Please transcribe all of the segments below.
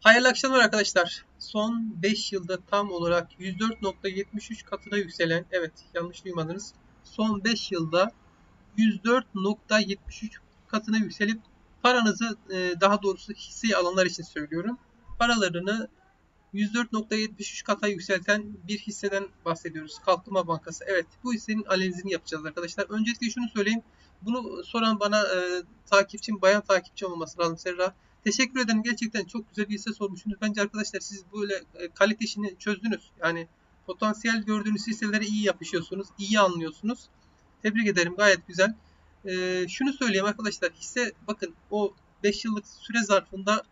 Hayırlı akşamlar arkadaşlar. Son 5 yılda tam olarak 104.73 katına yükselen, evet yanlış duymadınız. Son 5 yılda 104.73 katına yükselip paranızı e, daha doğrusu hisseyi alanlar için söylüyorum. Paralarını 104.73 kata yükselten bir hisseden bahsediyoruz. Kalkınma Bankası. Evet bu hissenin analizini yapacağız arkadaşlar. Öncelikle şunu söyleyeyim. Bunu soran bana e, takipçim, bayan takipçi olması lazım Serra. Teşekkür ederim. Gerçekten çok güzel bir hisse sormuşsunuz. Bence arkadaşlar siz böyle e, kalite işini çözdünüz. Yani potansiyel gördüğünüz hisselere iyi yapışıyorsunuz. iyi anlıyorsunuz. Tebrik ederim. Gayet güzel. E, şunu söyleyeyim arkadaşlar. Hisse bakın o 5 yıllık süre zarfında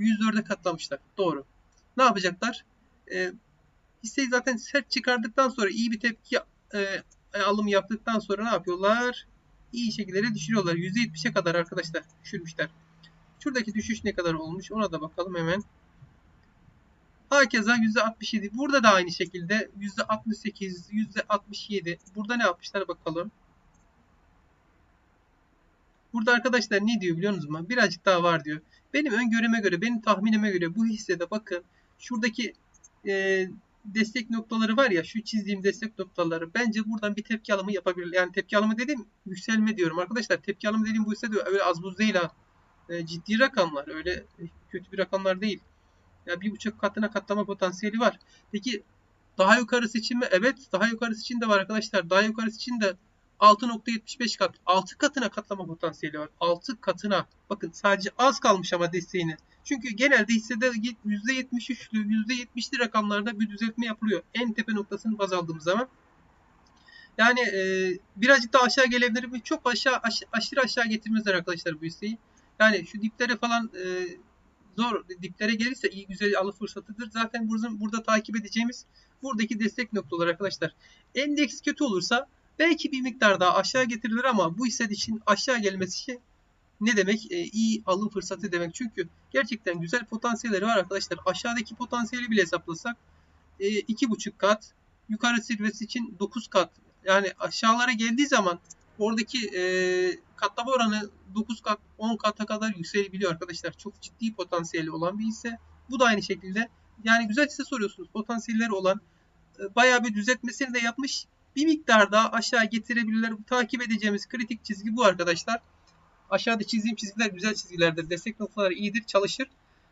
104'e katlamışlar. Doğru. Ne yapacaklar? E, hisseyi zaten sert çıkardıktan sonra iyi bir tepki e, alım yaptıktan sonra ne yapıyorlar? İyi şekilde düşürüyorlar. %70'e kadar arkadaşlar düşürmüşler. Şuradaki düşüş ne kadar olmuş ona da bakalım hemen. Hakeza %67. Burada da aynı şekilde %68, %67. Burada ne yapmışlar bakalım. Burada arkadaşlar ne diyor biliyor musunuz? mu? Birazcık daha var diyor. Benim öngörüme göre, benim tahminime göre bu hissede bakın şuradaki e, destek noktaları var ya şu çizdiğim destek noktaları bence buradan bir tepki alımı yapabilir. Yani tepki alımı dedim yükselme diyorum arkadaşlar. Tepki alımı dediğim bu hissede öyle az buz değil ha. E, ciddi rakamlar. Öyle kötü bir rakamlar değil. Ya bir buçuk katına katlama potansiyeli var. Peki daha yukarısı için mi? Evet daha yukarısı için de var arkadaşlar. Daha yukarısı için de 6.75 kat. 6 katına katlama potansiyeli var. 6 katına. Bakın sadece az kalmış ama desteğini. Çünkü genelde hissede %73'lü, %70'li rakamlarda bir düzeltme yapılıyor. En tepe noktasını baz aldığımız zaman. Yani e, birazcık daha aşağı gelebilir mi? Çok aşağı aş, aşırı aşağı getirmezler arkadaşlar bu hisseyi. Yani şu diplere falan e, zor diplere gelirse iyi güzel alım fırsatıdır. Zaten burada, burada takip edeceğimiz buradaki destek noktaları arkadaşlar. Endeks kötü olursa belki bir miktar daha aşağı getirilir ama bu hisse için aşağı gelmesi ne demek? E, iyi alım fırsatı demek. Çünkü gerçekten güzel potansiyelleri var arkadaşlar. Aşağıdaki potansiyeli bile hesaplasak e, iki buçuk kat, yukarı zirvesi için 9 kat. Yani aşağılara geldiği zaman oradaki e, katlama oranı 9 kat 10 kata kadar yükselebiliyor arkadaşlar. Çok ciddi potansiyeli olan bir hisse. Bu da aynı şekilde yani güzel hisse soruyorsunuz. Potansiyelleri olan e, bayağı bir düzeltmesini de yapmış. Bir miktar daha aşağı getirebilirler. Takip edeceğimiz kritik çizgi bu arkadaşlar. Aşağıda çizdiğim çizgiler güzel çizgilerdir. Destek noktaları iyidir, çalışır.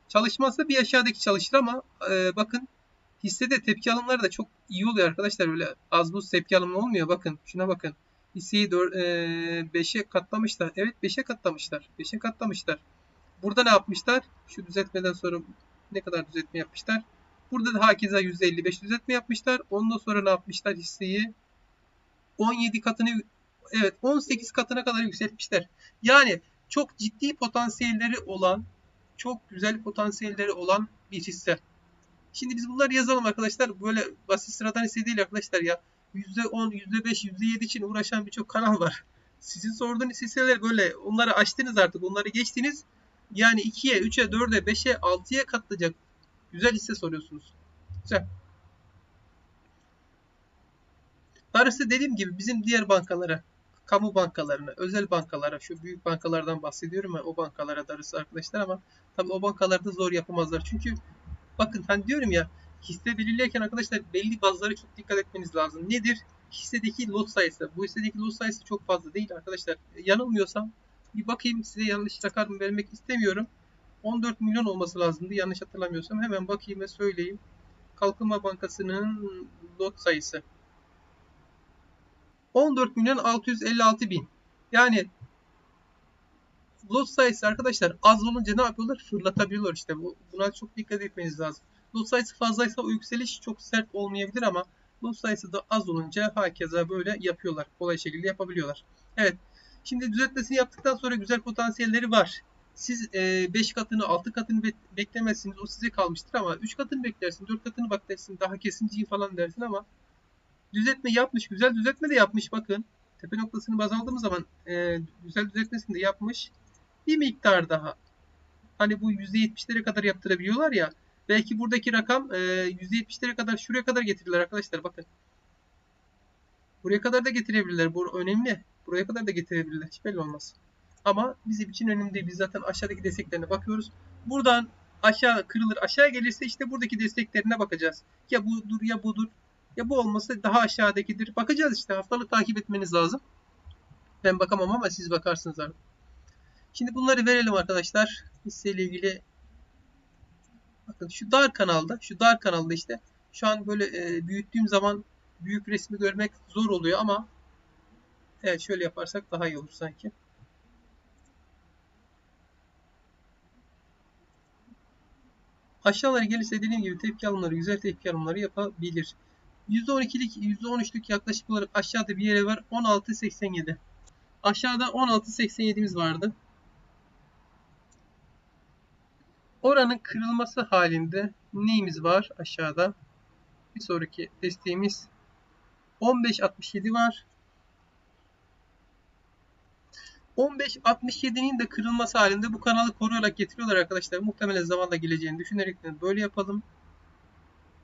Çalışmazsa bir aşağıdaki çalışır ama e, bakın hissede tepki alımları da çok iyi oluyor arkadaşlar. Öyle az buz tepki alımı olmuyor. Bakın şuna bakın. Hisseyi 5'e katlamışlar. Evet 5'e katlamışlar. 5'e katlamışlar. Burada ne yapmışlar? Şu düzeltmeden sonra ne kadar düzeltme yapmışlar? Burada da hakeza %55 düzeltme yapmışlar. Ondan sonra ne yapmışlar hisseyi? 17 katını evet 18 katına kadar yükseltmişler. Yani çok ciddi potansiyelleri olan, çok güzel potansiyelleri olan bir hisse. Şimdi biz bunları yazalım arkadaşlar. Böyle basit sıradan hisse değil arkadaşlar ya. %10, %5, %7 için uğraşan birçok kanal var. Sizin sorduğunuz hisseler böyle. Onları açtınız artık. Onları geçtiniz. Yani 2'ye, 3'e, 4'e, 5'e, 6'ya katlayacak güzel hisse soruyorsunuz. Güzel. Darısı dediğim gibi bizim diğer bankalara, kamu bankalarına, özel bankalara, şu büyük bankalardan bahsediyorum ya o bankalara darısı arkadaşlar ama tabii o bankalarda zor yapamazlar. Çünkü bakın hani diyorum ya hisse belirlerken arkadaşlar belli bazılara çok dikkat etmeniz lazım. Nedir? Hissedeki lot sayısı. Bu hissedeki lot sayısı çok fazla değil arkadaşlar. Yanılmıyorsam bir bakayım size yanlış rakam vermek istemiyorum. 14 milyon olması lazımdı yanlış hatırlamıyorsam. Hemen bakayım ve söyleyeyim. Kalkınma Bankası'nın lot sayısı. 14 milyon 656 bin. Yani lot sayısı arkadaşlar az olunca ne yapıyorlar? Fırlatabiliyorlar işte. Buna çok dikkat etmeniz lazım. Lot sayısı fazlaysa o yükseliş çok sert olmayabilir ama lot sayısı da az olunca hakeza böyle yapıyorlar. Kolay şekilde yapabiliyorlar. Evet. Şimdi düzeltmesini yaptıktan sonra güzel potansiyelleri var. Siz 5 katını 6 katını beklemezsiniz. O size kalmıştır ama 3 katını beklersin. 4 katını bak dersin. Daha kesinciyi falan dersin ama düzeltme yapmış. Güzel düzeltme de yapmış bakın. Tepe noktasını baz aldığımız zaman e, güzel düzeltmesini de yapmış. Bir miktar daha. Hani bu %70'lere kadar yaptırabiliyorlar ya. Belki buradaki rakam e, %70'lere kadar şuraya kadar getirirler arkadaşlar bakın. Buraya kadar da getirebilirler. Bu önemli. Buraya kadar da getirebilirler. Hiç belli olmaz. Ama bizim için önemli değil. Biz zaten aşağıdaki desteklerine bakıyoruz. Buradan aşağı kırılır aşağı gelirse işte buradaki desteklerine bakacağız. Ya budur ya budur. Ya bu olmasa daha aşağıdakidir. Bakacağız işte haftalık takip etmeniz lazım. Ben bakamam ama siz bakarsınız artık. Şimdi bunları verelim arkadaşlar. Hisseyle ilgili bakın şu dar kanalda şu dar kanalda işte şu an böyle e, büyüttüğüm zaman büyük resmi görmek zor oluyor ama evet şöyle yaparsak daha iyi olur sanki. Aşağılara gelirse dediğim gibi tepki alımları, güzel tepki alımları yapabilir. %12'lik, %13'lük yaklaşık olarak aşağıda bir yere var. 16.87. Aşağıda 16.87'miz vardı. Oranın kırılması halinde neyimiz var aşağıda? Bir sonraki desteğimiz 15.67 var. 15.67'nin de kırılması halinde bu kanalı koruyarak getiriyorlar arkadaşlar. Muhtemelen zamanla geleceğini düşünerek de böyle yapalım.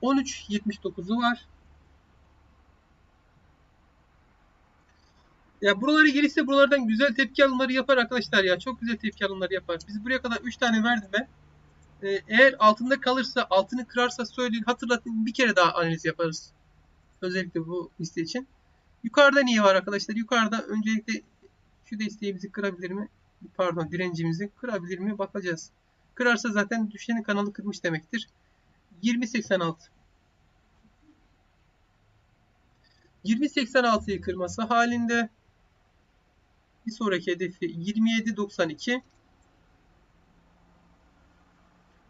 13.79'u var. Ya buraları gelirse buralardan güzel tepki alımları yapar arkadaşlar ya. Çok güzel tepki alımları yapar. Biz buraya kadar 3 tane verdim ben. Ee, eğer altında kalırsa, altını kırarsa söyleyin, hatırlatın bir kere daha analiz yaparız. Özellikle bu liste için. Yukarıda niye var arkadaşlar? Yukarıda öncelikle şu desteğimizi kırabilir mi? Pardon direncimizi kırabilir mi? Bakacağız. Kırarsa zaten düşenin kanalı kırmış demektir. 20.86 20.86'yı kırması halinde bir sonraki hedefi 27.92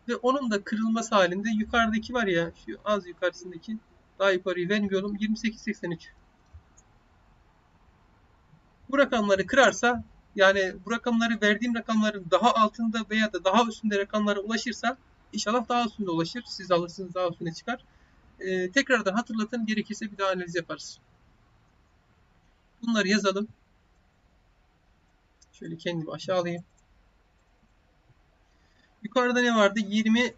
ve onun da kırılması halinde yukarıdaki var ya şu az yukarısındaki daha yukarıyı vermiyorum 28.83 bu rakamları kırarsa yani bu rakamları verdiğim rakamların daha altında veya da daha üstünde rakamlara ulaşırsa inşallah daha üstünde ulaşır. Siz alırsınız daha üstüne çıkar. Ee, tekrardan hatırlatın gerekirse bir daha analiz yaparız. Bunları yazalım. Şöyle kendimi aşağı alayım. Yukarıda ne vardı? 20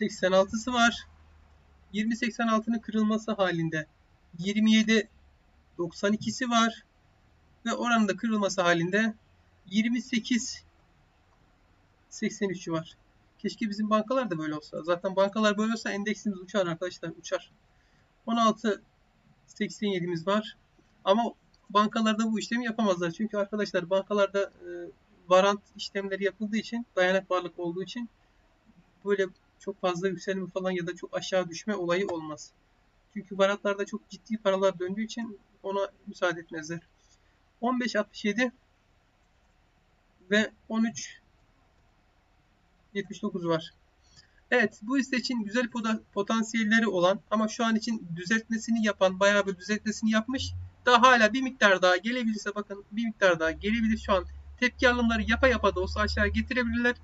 86'sı var. 20.86'nın kırılması halinde 27 92'si var ve oranın da kırılması halinde 28 83'ü var. Keşke bizim bankalar da böyle olsa. Zaten bankalar böyle olsa endeksimiz uçar arkadaşlar. Uçar. 16 87'miz var. Ama bankalarda bu işlemi yapamazlar. Çünkü arkadaşlar bankalarda e, varant işlemleri yapıldığı için dayanak varlık olduğu için böyle çok fazla yükselme falan ya da çok aşağı düşme olayı olmaz. Çünkü varantlarda çok ciddi paralar döndüğü için ona müsaade etmezler. 15.67 ve 13.79 var. Evet bu hisse için güzel potansiyelleri olan ama şu an için düzeltmesini yapan bayağı bir düzeltmesini yapmış. Daha hala bir miktar daha gelebilirse bakın bir miktar daha gelebilir şu an. Tepki alımları yapa yapa da olsa aşağı getirebilirler.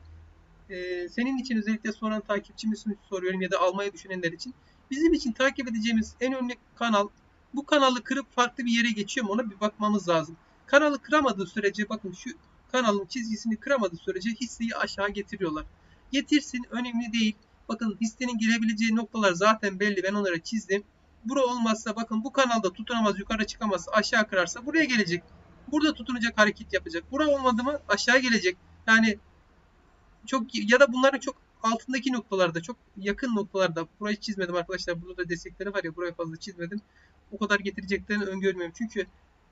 Ee, senin için özellikle soran takipçimiz soruyorum ya da almayı düşünenler için. Bizim için takip edeceğimiz en önemli kanal bu kanalı kırıp farklı bir yere geçiyor mu ona bir bakmamız lazım. Kanalı kıramadığı sürece bakın şu kanalın çizgisini kıramadığı sürece hisseyi aşağı getiriyorlar. Getirsin önemli değil. Bakın hissenin girebileceği noktalar zaten belli. Ben onlara çizdim. Bura olmazsa bakın bu kanalda tutunamaz yukarı çıkamaz aşağı kırarsa buraya gelecek. Burada tutunacak hareket yapacak. Bura olmadı mı aşağı gelecek. Yani çok ya da bunların çok altındaki noktalarda çok yakın noktalarda burayı çizmedim arkadaşlar. Burada da destekleri var ya buraya fazla çizmedim. O kadar getireceklerini öngörmüyorum. Çünkü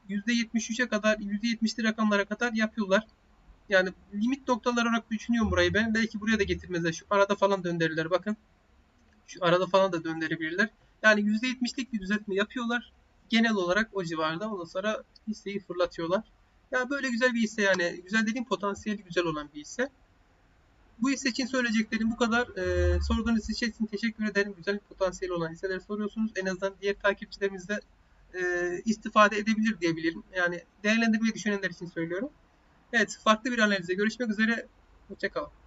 %73'e kadar, %70'li rakamlara kadar yapıyorlar. Yani limit noktalar olarak düşünüyorum burayı ben. Belki buraya da getirmezler. Şu arada falan döndürürler. Bakın. Şu arada falan da döndürebilirler. Yani %70'lik bir düzeltme yapıyorlar. Genel olarak o civarda. Ondan sonra hisseyi fırlatıyorlar. Ya böyle güzel bir hisse yani. Güzel dediğim potansiyeli güzel olan bir hisse. Bu hisse için söyleyeceklerim bu kadar. Ee, sorduğunuz için teşekkür ederim. Güzel potansiyeli olan hisseler soruyorsunuz. En azından diğer takipçilerimiz de e, istifade edebilir diyebilirim. Yani değerlendirmeyi düşünenler için söylüyorum. Evet farklı bir analizde görüşmek üzere. Hoşçakalın.